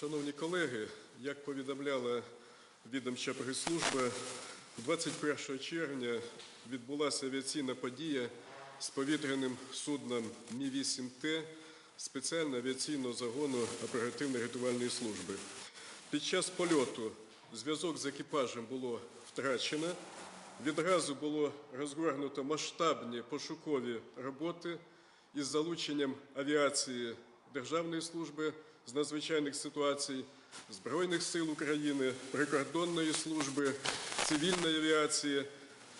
Шановні колеги, як повідомляла відомча прес-служба, 21 червня відбулася авіаційна подія з повітряним судном Мі-8Т спеціального авіаційного загону оперативно-рятувальної служби. Під час польоту зв'язок з екіпажем було втрачено. Відразу було розгорнуто масштабні пошукові роботи із залученням авіації Державної служби з надзвичайних ситуацій, Збройних сил України, прикордонної служби, цивільної авіації,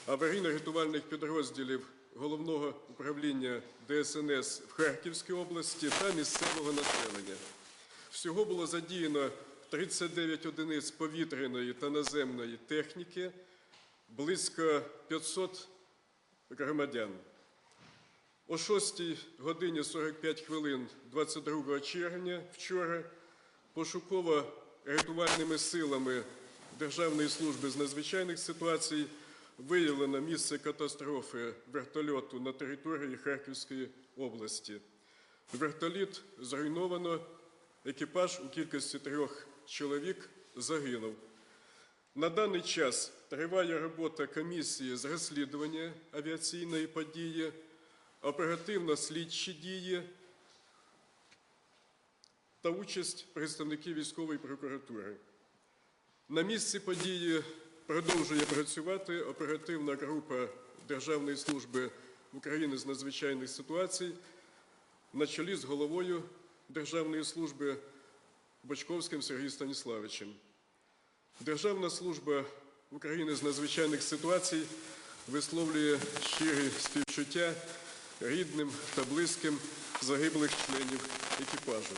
аварійно-рятувальних підрозділів Головного управління ДСНС в Харківській області та місцевого населення. Всього було задіяно 39 одиниць повітряної та наземної техніки, близько 500 громадян. О 6 годині 45 хвилин 22 червня вчора пошуково-рятувальними силами Державної служби з надзвичайних ситуацій виявлено місце катастрофи вертольоту на території Харківської області. Вертоліт зруйновано, екіпаж у кількості трьох чоловік загинув. На даний час триває робота комісії з розслідування авіаційної події, оперативно-слідчі дії та участь представників військової прокуратури. На місці події продовжує працювати оперативна група Державної служби України з надзвичайних ситуацій на чолі з головою Державної служби Бочковським Сергієм Станіславичем. Державна служба України з надзвичайних ситуацій висловлює щирі співчуття рідним та близьким загиблих членів екіпажу.